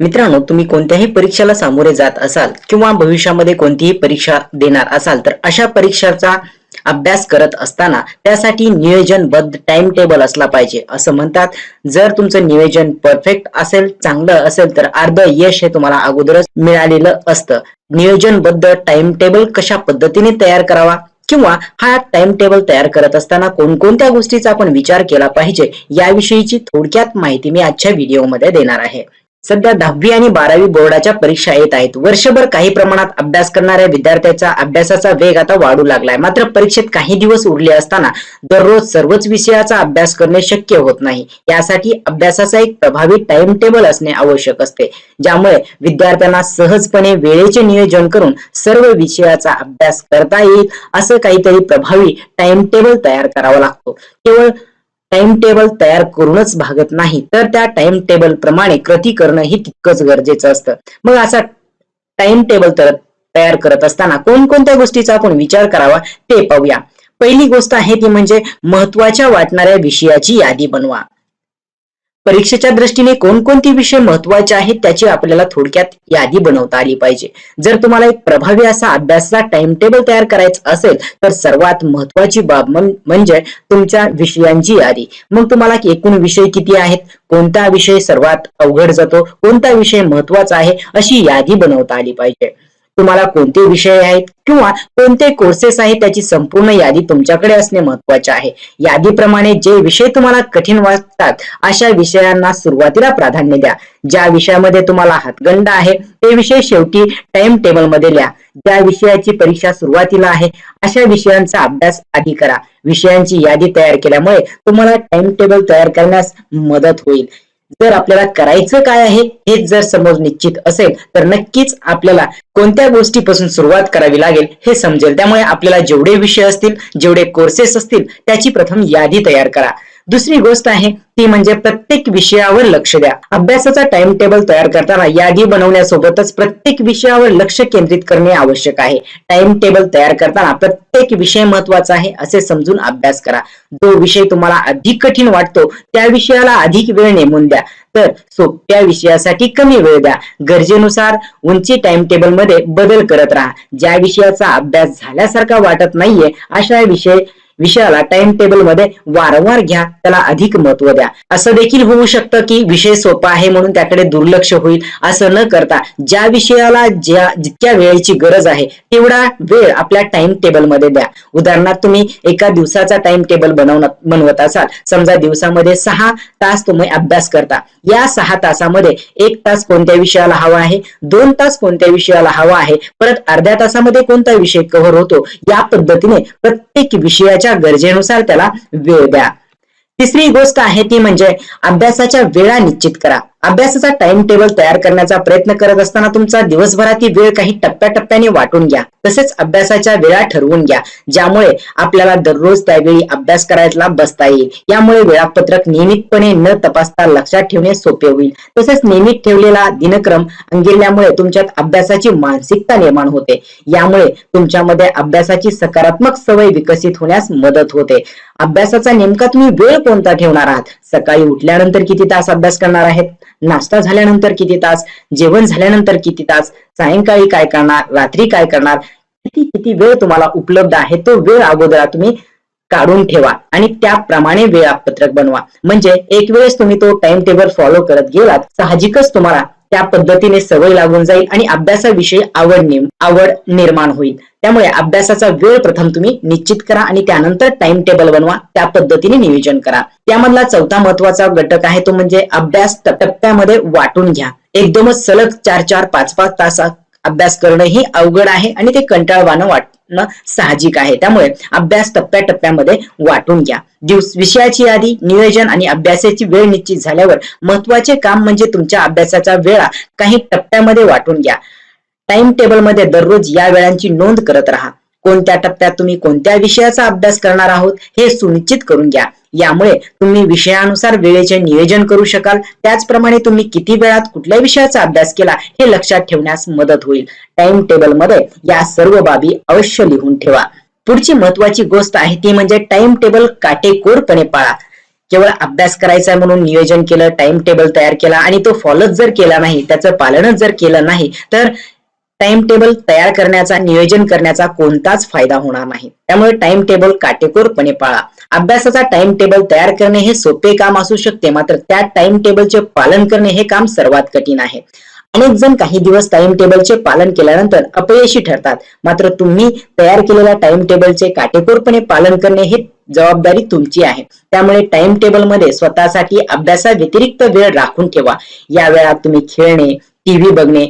मित्रांनो तुम्ही कोणत्याही परीक्षेला सामोरे जात असाल किंवा भविष्यामध्ये कोणतीही परीक्षा देणार असाल तर अशा परीक्षाचा अभ्यास करत असताना त्यासाठी नियोजनबद्ध टाइम टेबल असला पाहिजे. असं म्हणतात जर तुमचं नियोजन परफेक्ट असेल चांगलं असेल तर अर्ध यश हे तुम्हाला अगोदरच मिळालेलं असतं. नियोजनबद्ध टाइम टेबल कशा पद्धतीने तयार करावा किंवा हा टाइम टेबल तयार करत असताना कोणकोणत्या गोष्टीचा आपण विचार केला पाहिजे याविषयीची थोडक्यात माहिती मी आजच्या व्हिडिओमध्ये देणार आहे. सध्या दहावी आणि बारावी बोर्डाच्या परीक्षा येत आहेत. वर्षभर काही प्रमाणात अभ्यास करणाऱ्या विद्यार्थ्याचा अभ्यासाचा वेग आता वाढू लागलाय. मात्र परीक्षेत काही दिवस उरले असताना दररोज सर्वच विषयाचा अभ्यास करणे शक्य होत नाही. यासाठी अभ्यासाचा एक प्रभावी टाइम टेबल असणे आवश्यक असते. ज्यामुळे विद्यार्थ्यांना सहजपणे वेळेचे नियोजन करून सर्व विषयाचा अभ्यास करता येईल असं काहीतरी प्रभावी टाइम टेबल तयार करावा लागतो. केवळ टाइम टेबल तयार करूनच भागत नाही. तर त्या टाइम टेबल प्रमाणे कृती करणं ही तितकंच गरजेचं असतं. मग असा टाइम टेबल तर तयार करत असताना कोणकोणत्या गोष्टीचा आपण विचार करावा ते पाहूया. पहिली गोष्ट आहे ती म्हणजे महत्त्वाच्या वाटणाऱ्या विषयाची यादी बनवा. परीक्षेच्या दृष्टीने कोणकोणते विषय महत्त्वाचे आहेत त्याची आपल्याला थोडक्यात यादी बनवता आली पाहिजे. जर तुम्हाला एक प्रभावी असा अभ्यासाचा टाइम टेबल तयार करायचा असेल तर सर्वात महत्वाची बाब म्हणजे तुमच्या विषयांची यादी. मग तुम्हाला एकूण विषय किती आहेत? कोणता विषय सर्वात अवघड जातो? कोणता विषय महत्त्वाचा आहे? अशी यादी बनवता आली पाहिजे. तुम्हाला कोणते विषय आहेत किंवा कोणते कोर्सेस आहेत त्याची संपूर्ण यादी तुमच्याकडे असणे महत्त्वाचे आहे. यादीप्रमाणे जे विषय तुम्हाला कठीण वाटतात अशा विषयांना सुरुवातीला प्राधान्य द्या. ज्या विषयामध्ये तुम्हाला हातगंड आहे ते विषय शेवटी टाइम टेबलमध्ये लिहा. ज्या विषयाची परीक्षा सुरुवातीला आहे अशा विषयांचा अभ्यास आधी करा. विषयांची यादी तयार केल्यामुळे तुम्हाला टाइम टेबल तयार करण्यास मदत होईल. जर आपल्याला करायचं काय आहे हे जर समज निश्चित असेल तर नक्कीच आपल्याला कोणत्या गोष्टीपासून सुरुवात करावी लागेल हे समजेल. त्यामुळे आपल्याला जेवढे विषय असतील जेवढे कोर्सेस असतील त्याची प्रथम यादी तयार करा. दुसरी गोष्ट आहे ती म्हणजे प्रत्येक विषयावर लक्ष द्या. अभ्यासाचा टाइम टेबल तयार करताना यादी बनवण्यासोबतच प्रत्येक विषयावर लक्ष केंद्रित करणे आवश्यक आहे. टाइम टेबल तयार करताना प्रत्येक विषय महत्त्वाचा आहे असे समजून अभ्यास करा. जो विषय तुम्हाला अधिक कठीण वाटतो त्या विषयाला अधिक वेळ नेमून द्या. तर सोप्या विषयासाठी कमी वेळ द्या. गरजेनुसार उंची टाइम टेबलमध्ये बदल करत राहा. ज्या विषयाचा अभ्यास झाल्यासारखा वाटत नाहीये अशा विषय विषयाला टाइम टेबलमध्ये वारंवार घ्या त्याला अधिक महत्त्व द्या. असं देखील होऊ शकतं की विषय सोपा आहे म्हणून त्याकडे दुर्लक्ष होईल असं न करता ज्या विषयाला ज्या जितक्या वेळेची गरज आहे तेवढा वेळ आपल्या टाइम टेबलमध्ये द्या. उदाहरणार्थ तुम्ही एका दिवसाचा टाइम टेबल बनवणार बनवत असाल. समजा दिवसामध्ये सहा तास तुम्ही अभ्यास करता. या सहा तासामध्ये एक तास कोणत्या विषयाला हवा आहे? दोन तास कोणत्या विषयाला हवा आहे? परत अर्ध्या तासामध्ये कोणता विषय कव्हर होतो? या पद्धतीने प्रत्येक विषयाच्या गरजेनुसार त्याला वेळ द्या. तिसरी गोष्ट आहे ती म्हणजे अभ्यासाच्या वेळा निश्चित करा. अभ्यासाचा टाइम टेबल तयार करण्याचा प्रयत्न करत असताना तुमचा दिवसभरातील वेळ काही टप्प्याटप्प्याने वाटून घ्या. तसेच अभ्यासाच्या वेळा ठरवून घ्या. ज्यामुळे आपल्याला दररोज त्यावेळी अभ्यास करायला बसता येईल. यामुळे वेळापत्रक नियमितपणे न तपासता लक्षात ठेवणे सोपे होईल. तसेच नियमित ठेवलेला दिनक्रम अंगिरल्यामुळे तुमच्यात अभ्यासाची मानसिकता निर्माण होते. यामुळे तुमच्यामध्ये अभ्यासाची सकारात्मक सवय विकसित होण्यास मदत होते. अभ्यासाचा नेमका तुम्ही वेळ कोणता ठेवणार आहात? सकाळी उठल्यानंतर किती तास अभ्यास करणार आहेत? नाश्ता झाल्यानंतर किती तास? जेवण झाल्यानंतर किती तास? सायंकाळी काय करणार? रात्री काय करणार? किती किती वेळ तुम्हाला उपलब्ध आहे? तो वेळ अगोदर तुम्ही काढून ठेवा आणि त्याप्रमाणे वेळापत्रक बनवा. म्हणजे एक वेळेस तुम्ही तो टाइम टेबल फॉलो करत गेलात साहजिकच तुम्हाला त्या पद्धतीने सवय लागून जाईल आणि अभ्यासाविषयी आवड आवड निर्माण होईल. त्यामुळे अभ्यासाचा वेळ प्रथम तुम्ही निश्चित करा आणि त्यानंतर टाइम टेबल बनवा त्या पद्धतीने नियोजन करा. त्यामधला चौथा महत्त्वाचा घटक आहे तो म्हणजे अभ्यास टप्प्यामध्ये वाटून घ्या. एकदमच सलग चार चार पाच पाच तास अभ्यास करणं ही अवघड आहे आणि ते कंटाळवाणं वाटणं साहजिक आहे. त्यामुळे अभ्यास टप्प्याटप्प्यामध्ये वाटून घ्या. दिवस विषयाची यादी नियोजन आणि अभ्यासाची वेळ निश्चित झाल्यावर महत्त्वाचे काम म्हणजे तुमच्या अभ्यासाचा वेळा काही टप्प्यामध्ये वाटून घ्या. टाइम टेबलमध्ये दररोज या वेळांची नोंद करत राहा. कोणत्या टप्प्यात तुम्ही कोणत्या विषयाचा अभ्यास करणार आहोत हे सुनिश्चित करून घ्या. यामुळे तुम्ही विषयानुसार वेळेचे नियोजन करू शकाल. त्याचप्रमाणे तुम्ही किती वेळात कुठल्या विषयाचा अभ्यास केला हे लक्षात ठेवण्यास मदत होईल. टाइम टेबलमध्ये या सर्व बाबी अवश्य लिहून ठेवा. पुढची महत्वाची गोष्ट आहे ती म्हणजे टाइम टेबल काटेकोरपणे पाळा. केवळ अभ्यास करायचा आहे म्हणून नियोजन केलं टाइम टेबल तयार केला आणि तो फॉलोच जर केला नाही त्याचं पालनच जर केलं नाही तर टाइम टेबल तयार करण्याचा नियोजन करण्याचा कोणताच फायदा होणार नाही. त्यामुळे टाइम टेबल काटेकोरपणे पाळा. अभ्यासाचा टाइम टेबल तयार करणे हे सोपे काम असू शकते मात्र त्या टाइम टेबलचे पालन करणे हे काम सर्वात कठीण आहे. अनेक जण काही दिवस टाइम टेबलचे पालन केल्यानंतर अपयशी ठरतात मात्र तुम्ही तयार केलेल्या टाइम टेबलचे काटेकोरपणे पालन करणे ही जबाबदारी तुमची आहे. त्यामुळे टाइम टेबलमध्ये स्वतःसाठी अभ्यासा व्यतिरिक्त वेळ राखून ठेवा. या वेळात तुम्ही खेळणे टीव्ही बघणे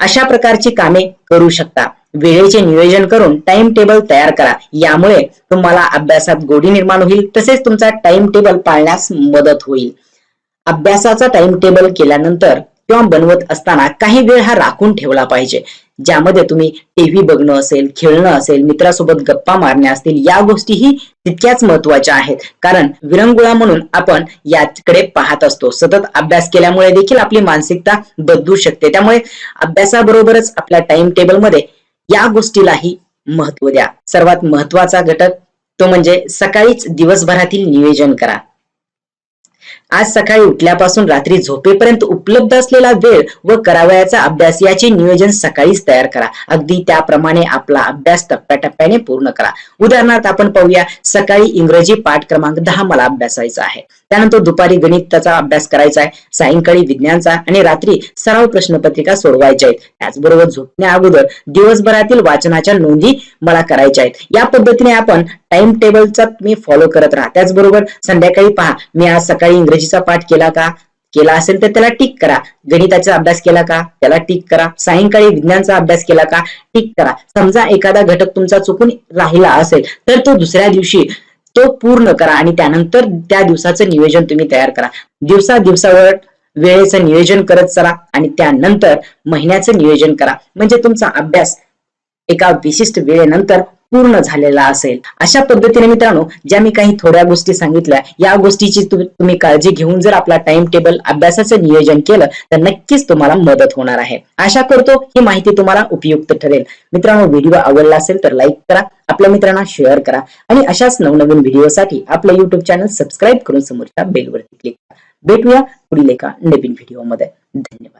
अशा प्रकारची कामे करू शकता. वेळेचे नियोजन करून टाइम टेबल तयार करा. यामुळे तुम्हाला अभ्यासात गोडी निर्माण होईल तसेच तुमचा टाइम टेबल पाळण्यास मदत होईल. अभ्यासाचा टाइम टेबल केल्यानंतर किंवा बनवत असताना काही वेळ हा राखून ठेवला पाहिजे. ज्यामध्ये तुम्ही टीव्ही बघणं असेल खेळणं असेल मित्रासोबत गप्पा मारण्या असतील या गोष्टीही तितक्याच महत्त्वाच्या आहेत. कारण विरंगुळा म्हणून आपण याकडे पाहत असतो. सतत अभ्यास केल्यामुळे देखील आपली मानसिकता बदलू शकते. त्यामुळे अभ्यासाबरोबरच आपल्या टाइम टेबलमध्ये या गोष्टीलाही महत्त्व द्या. सर्वात महत्त्वाचा घटक तो म्हणजे सकाळीच दिवसभरातील नियोजन करा. आज सकाळी उठल्यापासून रात्री झोपेपर्यंत उपलब्ध असलेला वेळ व करावयाचा अभ्यास याचे नियोजन सकाळीच तयार करा. अगदी त्याप्रमाणे आपला अभ्यास टप्प्याटप्प्याने पूर्ण करा. उदाहरणार्थ आपण पाहूया सकाळी इंग्रजी पाठ क्रमांक दहा मला अभ्यासायचा आहे. त्यानंतर दुपारी गणिताचा अभ्यास करायचा आहे सायंकाळी विज्ञानचा आणि रात्री सराव प्रश्नपत्रिका सोडवायच्या आहेत. त्याचबरोबर झोपण्या अगोदर दिवसभरातील वाचनाच्या नोंदी मला करायच्या आहेत. या पद्धतीने आपण टाइम टेबलचा मी फॉलो करत राहा. त्याचबरोबर संध्याकाळी पहा मी आज सकाळी इंग्रजी इंग्रजीचा पाठ केला का? केला असेल तर त्याला टिक करा. गणिताचा अभ्यास केला का? त्याला टिक करा. सायंकाळी विज्ञानचा अभ्यास केला का? टिक करा. समजा एखादा घटक तुमचा चुकून राहिला असेल तर तो दुसऱ्या दिवशी तो पूर्ण करा आणि त्यानंतर त्या दिवसाचं नियोजन तुम्ही तयार करा. दिवसा दिवसावर वेळेचं नियोजन करत चला आणि त्यानंतर महिन्याचं नियोजन करा. म्हणजे तुमचा अभ्यास एका विशिष्ट वेळेनंतर पूर्ण झालेला असेल. अशा पद्धतीने मित्रांनो ज्या मी काही थोड्या गोष्टी सांगितल्या या गोष्टीची तुम्ही काळजी घेऊन जर आपला टाइम टेबल अभ्यासाचं नियोजन केलं तर नक्कीच तुम्हाला मदत होणार आहे. आशा करतो ही माहिती तुम्हाला उपयुक्त ठरेल. मित्रांनो व्हिडिओ आवडला असेल तर लाईक करा आपल्या मित्रांना शेअर करा आणि अशाच नवनवीन व्हिडिओसाठी आपलं युट्यूब चॅनल सबस्क्राईब करून समोरच्या बेलवरती क्लिक करा. भेटूया पुढील एका नवीन व्हिडिओमध्ये धन्यवाद.